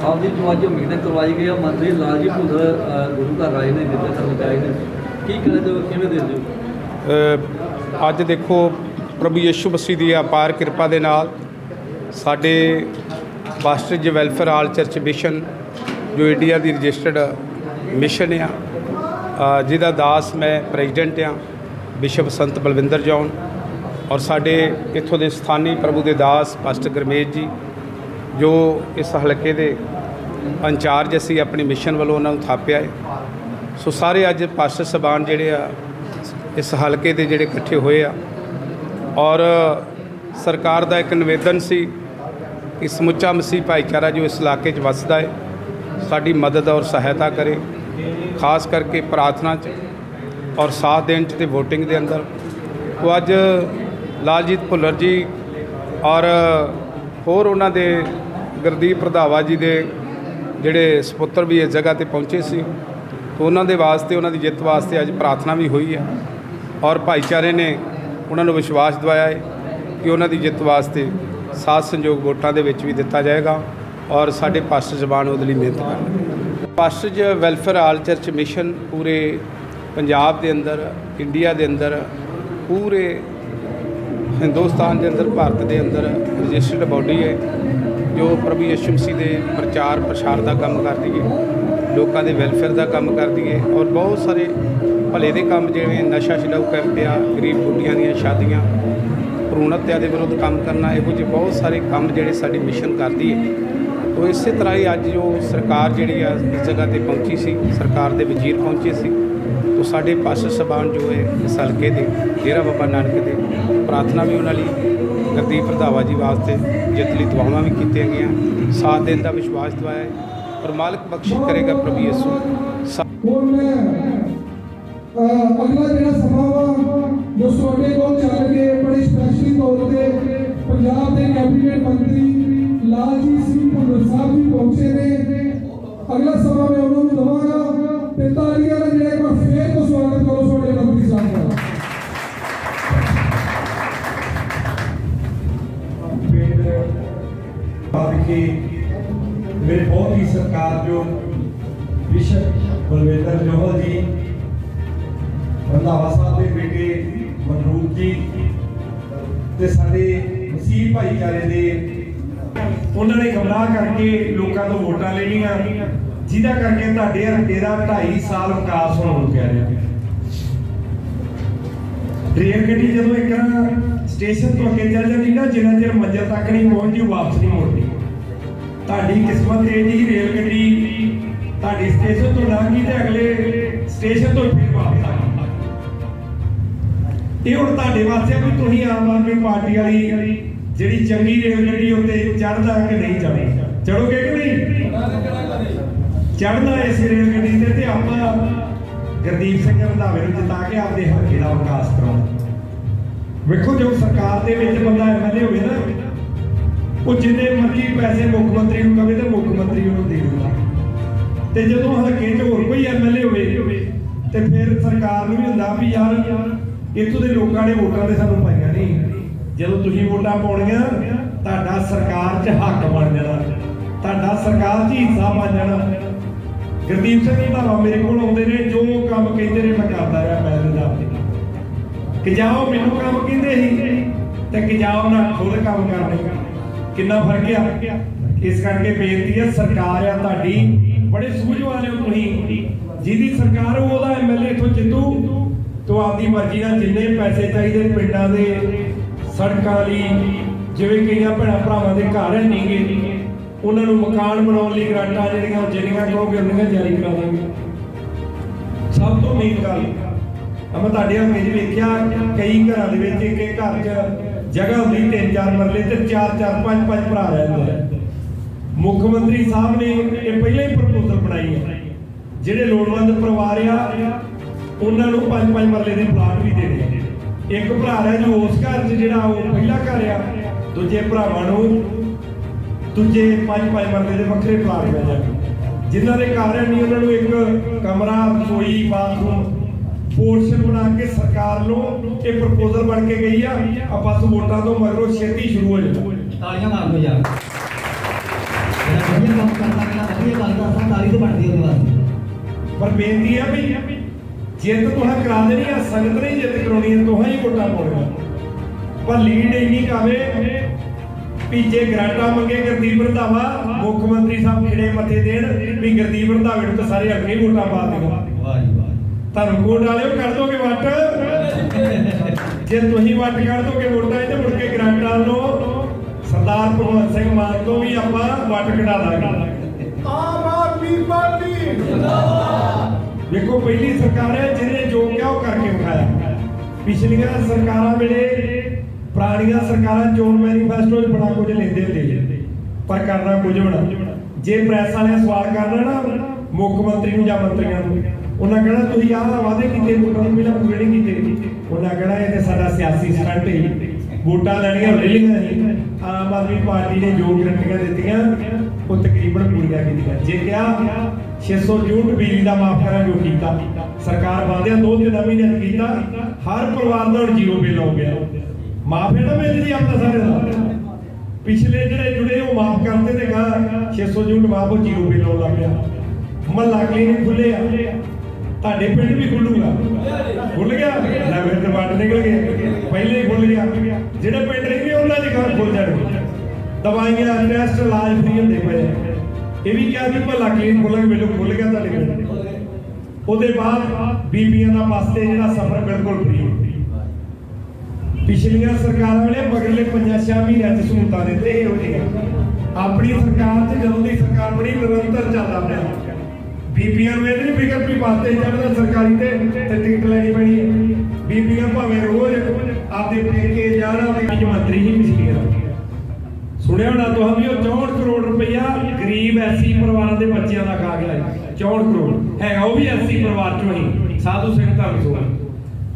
ਸਾਹਿਬ ਦੀ ਜੋ ਅੱਜ ਮੀਟਿੰਗ ਕਰਵਾਈ ਗਈ ਆ, ਮੰਤਰੀ ਲਾਲਜੀ ਭੁੱਲਰ ਗੁਰੂ ਘਰ ਆਏ ਨੇ ਜਿੱਥੇ ਸਾਨੂੰ ਨੇ। ਕੀ ਕਹਿੰਦੇ ਹੋ ਕਿਵੇਂ ਦੇਖਦੇ ਹੋ? ਅੱਜ ਦੇਖੋ, ਪ੍ਰਭੂ ਯਿਸੂ ਮਸੀਹ ਦੀ ਅਪਾਰ ਕਿਰਪਾ ਦੇ ਨਾਲ ਸਾਡੇ pastor ji welfare all church mission, ਜੋ ਇੰਡੀਆ ਦੀ ਰਜਿਸਟਰਡ ਮਿਸ਼ਨ ਆ ਜਿਹਦਾ ਦਾਸ ਮੈਂ ਪ੍ਰੈਜ਼ੀਡੈਂਟ ਆ, ਬਿਸ਼ਪ ਸੰਤ ਬਲਵਿੰਦਰ ਜੌਨ ਔਰ ਸਾਡੇ ਇੱਥੋਂ ਦੇ ਸਥਾਨੀ ਪ੍ਰਭੂ ਦੇ ਦਾਸ, ਪਾਸਟਰ ਗਰਮੇਸ਼ ਜੀ ਜੋ ਇਸ ਹਲਕੇ ਦੇ ਇੰਚਾਰਜ ਅਸੀਂ ਆਪਣੀ ਮਿਸ਼ਨ ਵੱਲੋਂ ਉਹਨਾਂ ਨੂੰ ਥਾਪਿਆ ਹੈ। ਸੋ ਸਾਰੇ ਅੱਜ ਪਾਸਟਰ ਸਬਾਨ ਜਿਹੜੇ ਆ, ਇਸ ਹਲਕੇ ਦੇ ਜਿਹੜੇ ਇਕੱਠੇ ਹੋਏ ਆ। ਔਰ ਸਰਕਾਰ ਦਾ ਇੱਕ ਨਿਵੇਦਨ ਸੀ ਕਿ ਸਮੁੱਚਾ ਮਸੀਹ ਭਾਈਚਾਰਾ ਜੋ ਇਸ ਇਲਾਕੇ 'ਚ ਵੱਸਦਾ ਹੈ, ਸਾਡੀ ਮਦਦ ਔਰ ਸਹਾਇਤਾ ਕਰੇ, ਖਾਸ ਕਰਕੇ ਪ੍ਰਾਰਥਨਾ 'ਚ ਔਰ ਸਾਥ ਦੇਣ 'ਚ ਤੇ VOTING ਦੇ ਅੰਦਰ। ਉਹ ਅੱਜ ਲਾਲਜੀਤ ਭੁੱਲਰ ਜੀ ਔਰ ਹੋਰ ਉਹਨਾਂ ਦੇ ਗੁਰਦੀਪ ਰੰਧਾਵਾ ਜੀ ਦੇ ਜਿਹੜੇ ਸੁਪੁੱਤਰ ਵੀ ਇਸ ਜਗ੍ਹਾ ਤੇ ਪਹੁੰਚੇ ਸੀ, ਤੋਂ ਉਹਨਾਂ ਦੇ ਵਾਸਤੇ, ਉਹਨਾਂ ਦੀ ਜਿੱਤ ਵਾਸਤੇ ਅੱਜ ਪ੍ਰਾਰਥਨਾ ਵੀ ਹੋਈ ਹੈ। ਔਰ ਭਾਈਚਾਰੇ ਨੇ ਉਹਨਾਂ ਨੂੰ ਵਿਸ਼ਵਾਸ ਦਿਵਾਇਆ ਹੈ ਕਿ ਉਹਨਾਂ ਦੀ ਜਿੱਤ ਵਾਸਤੇ ਸਾਥ ਸੰਯੋਗ ਵੋਟਾਂ ਦੇ ਵਿੱਚ ਵੀ ਦਿੱਤਾ ਜਾਏਗਾ ਔਰ ਸਾਡੇ ਪਾਸਟਰ ਜ਼ਬਾਨ ਉਹਦੇ ਲਈ ਮਿਹਨਤ ਕਰਨਗੇ। Pastors welfare all church mission ਪੂਰੇ ਪੰਜਾਬ ਦੇ ਅੰਦਰ, ਇੰਡੀਆ ਦੇ ਅੰਦਰ ਪੂਰੇ ਹਿੰਦੁਸਤਾਨ ਦੇ ਅੰਦਰ, ਭਾਰਤ ਦੇ ਅੰਦਰ ਰਜਿਸਟਰਡ ਬਾਡੀ ਹੈ, ਜੋ ਪ੍ਰਭੂ ਯਿਸੂ ਮਸੀਹ ਦੇ ਪ੍ਰਚਾਰ ਪ੍ਰਸਾਰ ਦਾ ਕੰਮ ਕਰਦੀ ਹੈ, ਲੋਕਾਂ ਦੇ ਵੈਲਫੇਅਰ ਦਾ ਕੰਮ ਕਰਦੀ ਹੈ ਔਰ ਬਹੁਤ ਸਾਰੇ ਭਲੇ ਦੇ ਕੰਮ ਜਿਵੇਂ ਨਸ਼ਾ ਛਡਾਊ ਕੈਂਪ ਆ, ਗਰੀਬ ਕੁੜੀਆਂ ਦੀਆਂ ਸ਼ਾਦੀਆਂ ਭਰੂਣ ਹੱਤਿਆ ਦੇ ਵਿਰੁੱਧ ਕੰਮ ਕਰਨਾ, ਇਹੋ ਜਿਹੇ ਬਹੁਤ ਸਾਰੇ ਕੰਮ ਜਿਹੜੇ ਸਾਡੀ ਮਿਸ਼ਨ ਕਰਦੀ ਹੈ। ਤੋ ਇਸੇ ਤਰ੍ਹਾਂ ਹੀ ਅੱਜ ਜੋ ਸਰਕਾਰ ਜਿਹੜੀ ਆ, ਇਸ ਜਗ੍ਹਾ ਤੇ ਪਹੁੰਚੀ ਸੀ, ਸਰਕਾਰ ਦੇ ਵਜ਼ੀਰ ਪਹੁੰਚੇ ਸੀ ਤੋ ਸਾਡੇ ਪਾਸਟਰ ਸਬਾਨ ਜੋ ਹੈ ਇਸ ਹਲਕੇ ਦੇ, ਡੇਰਾ ਬਾਬਾ ਨਾਨਕ ਦੇ, ਪ੍ਰਾਰਥਨਾ ਵੀ ਉਹਨਾਂ ਲਈ ਗੁਰਦੀਪ ਪ੍ਰਧਾਵਾ ਜੀ ਵਾਸਤੇ ਜਿੱਤ ਲਈ ਦੁਆਵਾਂ ਵੀ ਕੀਤੀਆਂ ਗਈਆਂ। ਸਾਥ ਦੇਣ ਦਾ ਵਿਸ਼ਵਾਸ ਦਿਵਾਇਆ ਹੈ ਔਰ ਮਾਲਕ ਬਖਸ਼ਿਸ਼ ਕਰੇਗਾ ਪ੍ਰਭੂ ਯਿਸੂ। ਅਗਲਾ ਜਿਹੜਾ ਸਮਾਂ ਵਾ, ਜੋ ਤੁਹਾਡੇ ਕੋਲ ਚੱਲ ਕੇ ਬੜੇ ਕੇ ਮੇਰੇ ਬਹੁਤ ਹੀ ਸਤਿਕਾਰਯੋਗ ਵਿਸ਼ਵ ਬਲਵਿੰਦਰ ਜੋਹਲ ਜੀ, ਰੰਧਾਵਾ ਸਾਹਿਬ ਦੇ ਬੇਟੇ ਮਨਰੂਪ ਜੀ ਤੇ ਸਾਡੇ ਮਸੀਹ ਭਾਈਚਾਰੇ ਦੇ ਉਹਨਾਂ ਨੇ ਗਮਰਾਹ ਕਰਕੇ ਲੋਕਾਂ ਤੋਂ ਵੋਟਾਂ ਲੈਣੀਆਂ, ਜਿਹਦਾ ਕਰਕੇ ਤੁਹਾਡੇ ਹਲਕੇ ਦਾ 2.5 ਸਾਲ ਵਿਕਾਸ ਹੋਣ ਨੂੰ ਕਹਿ ਰਿਹਾ। ਰੇਲ ਗੱਡੀ ਜਦੋਂ ਇੱਕ ਸਟੇਸ਼ਨ ਤੋਂ ਅੱਗੇ ਚੱਲ ਜਾਂਦੀ ਨਾ, ਜਿੰਨਾ ਚਿਰ ਮੰਜ਼ਿਲ ਤੱਕ ਨਹੀਂ ਪਹੁੰਚਦੀ, ਉਹ ਵਾਪਸ ਨਹੀਂ ਮੁੜਦੀ। ਤੁਹਾਡੀ ਕਿਸਮਤ ਇਹ ਜੀ ਰੇਲ ਗੱਡੀ, ਤੁਹਾਡੀ ਸਟੇਸ਼ਨ ਤੋਂ ਲੰਘ ਗਈ ਤੇ ਅਗਲੇ ਸਟੇਸ਼ਨ ਤੋਂ ਫਿਰ ਵਾਪਸ ਆ ਗਈ। ਇਹ ਹੁਣ ਤੁਹਾਡੇ ਵਾਸਤੇ ਵੀ ਤੁਸੀਂ ਆਮ ਆਦਮੀ ਪਾਰਟੀ ਵਾਲੀ ਜਿਹੜੀ ਚੰਗੀ ਰੇਲ ਗੱਡੀ ਉੱਤੇ ਚੜ੍ਹਦਾ ਕਿ ਨਹੀਂ ਚੜ੍ਹਦਾ? ਚੜੋਗੇ ਕਿ ਨਹੀਂ? ਚੜ੍ਹਨਾ ਇਸ ਰੇਲ ਗੱਡੀ ਤੇ ਤੇ ਆਪਾਂ ਗੁਰਦੀਪ ਸਿੰਘ ਰੰਧਾਵੇ ਨੂੰ ਜਿਤਾ ਕੇ ਆਪਦੇ ਹਲਕੇ ਦਾ ਵਿਕਾਸ ਕਰਾਉਣਾ ਵੇਖੋ, ਜੋ ਸਰਕਾਰ ਦੇ ਵਿੱਚ ਬੰਦਾ ਐਮਐਲਏ ਹੋਵੇ ਨਾ ਉਹ ਜਿੰਨੇ ਮਰਜ਼ੀ ਪੈਸੇ ਮੁੱਖ ਮੰਤਰੀ ਨੂੰ ਕਵੇ ਤੇ ਮੁੱਖ ਮੰਤਰੀ ਉਹਨੂੰ ਦੇ ਦਿੰਦਾ। ਤੇ ਜਦੋਂ ਹਲਕੇ 'ਚ ਹੋਰ ਕੋਈ ਐਮਐਲਏ ਹੋਵੇ, ਤੇ ਫਿਰ ਸਰਕਾਰ ਨੂੰ ਵੀ ਹੁੰਦਾ ਵੀ ਯਾਰ ਇੱਥੋਂ ਦੇ ਲੋਕਾਂ ਨੇ ਵੋਟਾਂ ਤੇ ਸਾਨੂੰ ਪਾਈਆਂ ਨਹੀਂ। ਜਦੋਂ ਤੁਸੀਂ ਵੋਟਾਂ ਪਾਉਣੀਆਂ, ਤੁਹਾਡਾ ਸਰਕਾਰ 'ਚ ਹੱਕ ਬਣ ਜਾਣਾ। ਤੁਹਾਡਾ ਸਰਕਾਰ 'ਚ ਹਿੱਸਾ ਬਣ ਜਾਣਾ। ਗੁਰਦੀਪ ਸਿੰਘ ਰੰਧਾਵਾ ਮੇਰੇ ਕੋਲ ਆਉਂਦੇ ਨੇ, ਜੋ ਕੰਮ ਕਹਿੰਦੇ ਨੇ ਮੈਂ ਕਰਦਾ ਰਿਹਾ ਮੈਂ ਦੇ ਕਿ ਜਾਓ ਮੈਨੂੰ ਕੰਮ ਕਹਿੰਦੇ ਸੀ, ਤੇ ਕਿ ਜਾਓ ਨਾ ਖੁਦ ਕੰਮ ਕਰਨੇ। ਕਿੰਨਾ ਫ਼ਰਕ ਆ? ਇਸ ਕਰਕੇ ਬੇਨਤੀ ਹੈ ਸਰਕਾਰ ਆ ਤੁਹਾਡੀ, ਬੜੇ ਸੂਝਵਾਨ ਹੋ ਤੁਸੀਂ। ਜਿਹਦੀ ਸਰਕਾਰ ਉਹਦਾ ਐਮਐਲਏ ਇਥੋਂ ਜਿੱਤੂ। ਤੋਂ ਆਪਦੀ ਮਰਜ਼ੀ ਨਾਲ ਜਿੰਨੇ ਪੈਸੇ ਚਾਹੀਦੇ ਪਿੰਡਾਂ ਦੇ, ਸੜਕਾਂ ਲਈ ਜਿਵੇਂ ਕਈਆਂ ਭੈਣਾਂ ਭਰਾਵਾਂ ਦੇ ਘਰ ਹੈ ਨਹੀਂਗੇ ਉਹਨਾਂ ਨੂੰ ਮਕਾਨ ਬਣਾਉਣ ਲਈ ਗ੍ਰਾਂਟਾਂ ਜਿਹੜੀਆਂ ਜਿੰਨੀਆਂ ਕਹੋਗੇ, ਉਨੀਆਂ ਜਾਰੀ ਕਰਾ ਦਾਂਗੇ। ਸਭ ਤੋਂ ਮੇਨ ਗੱਲ ਮੈਂ ਤੁਹਾਡੇ ਹਲਕੇ 'ਚ ਵੇਖਿਆ, ਕਈ ਘਰਾਂ ਦੇ ਵਿੱਚ ਇੱਕ ਇੱਕ ਘਰ 'ਚ ਜਗ੍ਹਾ ਹੁੰਦੀ, ਤਿੰਨ ਚਾਰ ਮਰਲੇ ਤੇ ਚਾਰ ਚਾਰ, ਪੰਜ ਪੰਜ ਭਰਾ ਰਹਿੰਦੇ ਆ। ਮੁੱਖ ਮੰਤਰੀ ਸਾਹਿਬ ਨੇ ਇਹ ਪਹਿਲਾਂ ਹੀ ਪ੍ਰਪੋਜ਼ਲ ਬਣਾਈ ਹੈ ਜਿਹੜੇ ਲੋੜਵੰਦ ਪਰਿਵਾਰ ਆ, ਉਹਨਾਂ ਨੂੰ ਪੰਜ ਪੰਜ ਮਰਲੇ ਦੇ ਪਲਾਟ ਵੀ ਦੇਣੇ ਇੱਕ ਭਰਾ ਹੈ ਜੋ, ਉਸ ਘਰ 'ਚ ਜਿਹੜਾ ਉਹ ਪਹਿਲਾ ਘਰ ਆ, ਦੂਜੇ ਭਰਾਵਾਂ ਨੂੰ ਦੂਜੇ ਪੰਜ ਪੰਜ ਮਰਲੇ ਦੇ ਵੱਖਰੇ ਪਲਾਟ ਮਿਲ ਜਾਣਗੇ ਜਿਨ੍ਹਾਂ ਦੇ ਘਰ ਨਹੀਂ ਉਹਨਾਂ ਨੂੰ ਇੱਕ ਕਮਰਾ, ਰਸੋਈ, ਬਾਥਰੂਮ ਪੋਰਸ਼ਨ ਬਣਾ ਕੇ ਸਰਕਾਰ ਨੂੰ ਇਹ ਪ੍ਰਪੋਜ਼ਲ ਬਣ ਕੇ ਗਈ ਆ ਆਪਾਂ ਵੋਟਾਂ ਤੋਂ ਮਗਰੋਂ ਛੇਤੀ ਸ਼ੁਰੂ ਹੋ ਜਾਣਾ ਤਾਲੀਆਂ ਮਾਰ ਦਿਓ ਯਾਰ ਵਧੀਆ ਕੰਮ ਕਰਦਾ ਜਿਹੜਾ ਵਧੀਆ ਕਰਦਾ ਸਭ ਤਾਲੀ ਤੇ ਬਣਦੀ ਉਹਦੇ ਵਾਸਤੇ। ਪਰ ਬੇਨਤੀ ਆ ਵੀ ਜਿੱਤ ਤੁਹਾਂ ਕਰਾ ਦੇਣੀ ਆ ਸੰਗਤ ਨੇ ਜਿੱਤ ਕਰਾਉਣੀ ਆ ਤੁਹਾਂ ਹੀ ਵੋਟਾਂ ਪਾਉਣੀਆਂ। ਪਰ ਲੀਡ ਇੰਨੀ ਕਾਵੇ ਵੀ ਜੇ ਗਰਾਂਟਾਂ ਮੰਗੇ ਗੁਰਦੀਪ ਰੰਧਾਵਾ ਮੁੱਖ ਮੰਤਰੀ ਸਾਹਿਬ ਖਿੜੇ ਮੱਥੇ ਦੇਣ ਵੀ ਗੁਰਦੀਪ ਰੰਧਾਵੇ ਨੂੰ ਤਾਂ ਸਾਰੇ ਅੱਗੇ ਵੋਟਾਂ ਪਾ ਦੇਣਗੇ ਵਾਹ ਜੀ ਤੁਹਾਨੂੰ ਵੋਟ ਵਾਲਿਓ ਕਰ ਦੋਗੇ ਵੱਟ? ਜੇ ਤੁਸੀਂ ਵੱਟ ਕਰ ਦੋਗੇ ਵੋਟਾਂ ਤੇ ਮੁੜ ਕੇ ਗਰਾਂਟਾਂ ਨੂੰ ਸਰਦਾਰ ਭਗਵੰਤ ਸਿੰਘ ਮਾਨ ਤੋਂ ਵੀ ਆਪਾਂ ਵੱਟ ਕਢਾ ਦਾਂਗੇ। ਆਮ ਆਦਮੀ ਪਾਰਟੀ। ਵੇਖੋ ਪਹਿਲੀ ਸਰਕਾਰ ਹੈ ਜਿਹਨੇ ਜੋ ਕਿਹਾ ਉਹ ਕਰਕੇ ਵਿਖਾਇਆ। ਪਿਛਲੀਆਂ ਸਰਕਾਰਾਂ ਵੇਲੇ ਪੁਰਾਣੀਆਂ ਸਰਕਾਰਾਂ ਚੋਣ ਮੈਨੀਫੈਸਟੋ 'ਚ ਬੜਾ ਕੁਝ ਲੈਂਦੇ ਹੁੰਦੇ ਪਰ ਕਰਨਾ ਕੁਝ ਨਾ ਜੇ ਪ੍ਰੈਸ ਵਾਲਿਆਂ ਸਵਾਲ ਕਰਨਾ ਨਾ ਮੁੱਖ ਮੰਤਰੀ ਨੂੰ ਜਾਂ ਮੰਤਰੀਆਂ ਨੂੰ ਉਹਨਾਂ ਕਹਿਣਾ, ਤੁਸੀਂ ਆਹ ਵਾਅਦੇ ਕੀਤੇ, ਵੋਟਾਂ ਨੂੰ ਪਹਿਲਾਂ ਪੂਰੇ ਨਹੀਂ ਕੀਤੇ। ਉਹਨਾਂ ਕਹਿਣਾ, ਇਹ ਤੇ ਸਾਡਾ ਸਿਆਸੀ ਸਟੰਟ ਹੀ ਵੋਟਾਂ ਲੈਣੀਆਂ ਰੈਲੀਆਂ ਹੀ ਆਮ ਆਦਮੀ ਪਾਰਟੀ ਨੇ ਜੋ ਗਰੰਟੀਆਂ ਦਿੱਤੀਆਂ, ਉਹ ਤਕਰੀਬਨ ਪੂਰੀਆਂ ਕੀਤੀਆਂ। ਜੇ ਕਿਹਾ 600 ਯੂਨਿਟ ਬਿਜਲੀ ਦਾ ਮਾਫ ਕਰਾਂ ਜੋ ਕੀਤਾ। ਸਰਕਾਰ ਬੰਦਿਆਂ ਦੋ ਤਿੰਨ ਮਹੀਨੇ ਚ ਕੀਤਾ। ਹਰ ਪਰਿਵਾਰ ਦਾ ਹੁਣ ਜ਼ੀਰੋ ਬਿੱਲ ਹੋ ਗਿਆ। ਮਾਫ ਹੈ ਨਾ ਬਿੱਲ ਜੀ ਆਪਦਾ ਸਾਰੇ ਦਾ? ਪਿਛਲੇ ਜਿਹੜੇ ਜੁੜੇ, ਉਹ ਮਾਫ ਕਰਤੇ ਤੇ ਗਾ 600 ਯੂਨਿਟ ਮਾਫ ਉਹ ਜ਼ੀਰੋ ਬਿੱਲ ਆਉਣ ਲੱਗ ਪਿਆ ਮਹੱਲਾ ਕਲੀਨਿਕ ਖੁੱਲੇ ਆ। ਤੁਹਾਡੇ ਪਿੰਡ ਵੀ ਖੁੱਲੂਗਾ। ਖੁੱਲ ਗਿਆ? ਲੈ ਫਿਰ ਤੇ ਵੰਡ ਨਿਕਲ ਗਏ ਪਹਿਲੇ ਹੀ ਖੁੱਲ ਗਿਆ। ਜਿਹੜੇ ਪਿੰਡ ਰਹਿੰਦੇ ਉਹਨਾਂ ਦੇ ਘਰ ਖੁੱਲ ਜਾਣਗੇ ਦਵਾਈਆਂ, ਟੈਸਟ, ਇਲਾਜ ਫ੍ਰੀ ਹੁੰਦੇ ਪਏ ਇਹ ਵੀ ਕਿਹਾ ਵੀ ਭਲਾ ਕਲੀਨ ਖੁੱਲਣ ਵੇਲੇ ਖੁੱਲ ਗਿਆ ਤੁਹਾਡੇ ਪਿੰਡ। ਉਹਦੇ ਬਾਅਦ ਬੀਬੀਆਂ ਦਾ ਵਾਸਤੇ ਜਿਹੜਾ ਸਫ਼ਰ ਬਿਲਕੁਲ ਫ੍ਰੀ ਪਿਛਲੀਆਂ ਸਰਕਾਰਾਂ ਵੇਲੇ ਮਗਰਲੇ ਪੰਜਾਂ ਛੇ ਮਹੀਨਿਆਂ ਚ ਸਹੂਲਤਾਂ ਦਿੱਤੇ ਇਹੋ ਜਿਹੀਆਂ। ਆਪਣੀ ਸਰਕਾਰ ਤੇ ਜਦੋਂ ਦੀ ਸਰਕਾਰ ਬਣੀ, ਨਿਰੰਤਰ ਚੱਲਦਾ ਪਿਆ। ਬੀਬੀਆਂ ਨੂੰ ਇਹ ਫਿਕਰ ਵੀ ਵਾਸਤੇ ਚੜਦਾ ਸਰਕਾਰੀ ਤੇ ਤੇ ਟਿਕਟ ਲੈਣੀ ਪੈਣੀ ਹੈ। ਬੀਬੀਆਂ ਭਾਵੇਂ ਰੋਜ਼ ਆਪਦੇ ਪੇਕੇ ਜਾਣ, ਆਪਦੇ ਮੰਤਰੀ ਹੀ ਪਿਛਲੀਆਂ ਸੁਣਿਆ ਹੋਣਾ ਤੁਹਾਂ ਵੀ ਉਹ 64 ਕਰੋੜ ਰੁਪਇਆ ਗਰੀਬ ਐਸੀ ਪਰਿਵਾਰਾਂ ਦੇ ਬੱਚਿਆਂ ਦਾ ਖਾ ਗਿਆ 64 ਕਰੋੜ। ਹੈਗਾ ਉਹ ਵੀ ਐਸੀ ਪਰਿਵਾਰ ਚੋਂ ਹੀ। ਸਾਧੂ ਸਿੰਘ ਧਰਮ ਸੋਲ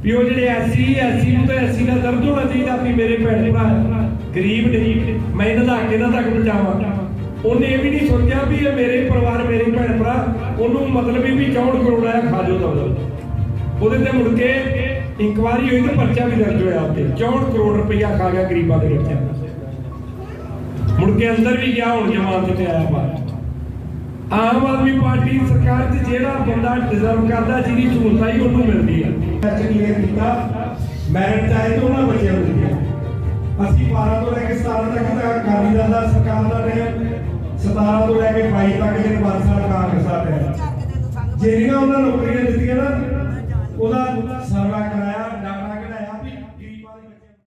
ਵੀ ਉਹ ਜਿਹੜੇ ਐਸੀ ਐਸੀ ਨੂੰ ਤਾਂ ਐਸੀ ਦਾ ਦਰਦ ਹੋਣਾ ਚਾਹੀਦਾ ਵੀ ਮੇਰੇ ਭੈਣ ਭਰਾ ਗਰੀਬ ਨੇ ਮੈਂ ਇਹਨਾਂ ਦਾ ਹੱਕ ਇਹਨਾਂ ਤੱਕ ਪਹੁੰਚਾਵਾਂ। ਉਹਨੇ ਇਹ ਵੀ ਨਹੀਂ ਸੋਚਿਆ ਵੀ ਇਹ ਮੇਰੇ ਪਰਿਵਾਰ, ਮੇਰੇ ਭੈਣ ਭਰਾ, ਉਹਨੂੰ ਮਤਲਬ ਹੀ ਵੀ 64 ਕਰੋੜ ਆਇਆ ਖਾ ਜੋ ਦਵਲ ਉਹਦੇ। ਤੇ ਮੁੜ ਕੇ ਇਨਕੁਆਰੀ ਹੋਈ ਤੇ ਪਰਚਾ ਵੀ ਦਰਜ ਹੋਇਆ ਉੱਤੇ। 64 ਕਰੋੜ ਰੁਪਇਆ ਖਾ ਗਿਆ ਗਰੀਬਾਂ ਦੇ ਬੱਚਿਆਂ ਮੁੜ ਕੇ ਅੰਦਰ ਵੀ ਗਿਆ, ਹੁਣ ਜਮਾਨਤ ਤੇ ਆਇਆ ਬਾਹਰ। ਆਮ ਆਦਮੀ ਪਾਰਟੀ ਸਰਕਾਰ ਤੇ ਜਿਹੜਾ ਬੰਦਾ ਡਿਜ਼ਰਵ ਕਰਦਾ, ਜਿਹਦੀ ਸਹੂਲਤਾਂ ਹੀ ਉਹਨੂੰ ਮਿਲਦੀ ਆ। ਅੱਜ ਕਲੀਅਰ ਕੀਤਾ। ਮੈਰਿਟ ਚਾਹੇ ਤਾਂ ਉਹਨਾਂ ਬੱਚਿਆਂ ਨੂੰ ਦਿੱਤੀ ਅਸੀਂ 12 ਤੋਂ ਲੈ ਕੇ 17 ਤੱਕ ਦਾ ਅਕਾਲੀ ਦਲ ਦਾ ਸਰਕਾਰ ਦਾ ਰਿਹਾ। 17 ਤੋਂ ਲੈ ਕੇ 22 ਤੱਕ ਦੇ 5 ਸਾਲ ਕਾਂਗਰਸ ਦਾ ਰਿਹਾ ਜਿਹੜੀਆਂ ਉਹਨਾਂ ਨੌਕਰੀਆਂ ਦਿੱਤੀਆਂ ਨਾ ਉਹਦਾ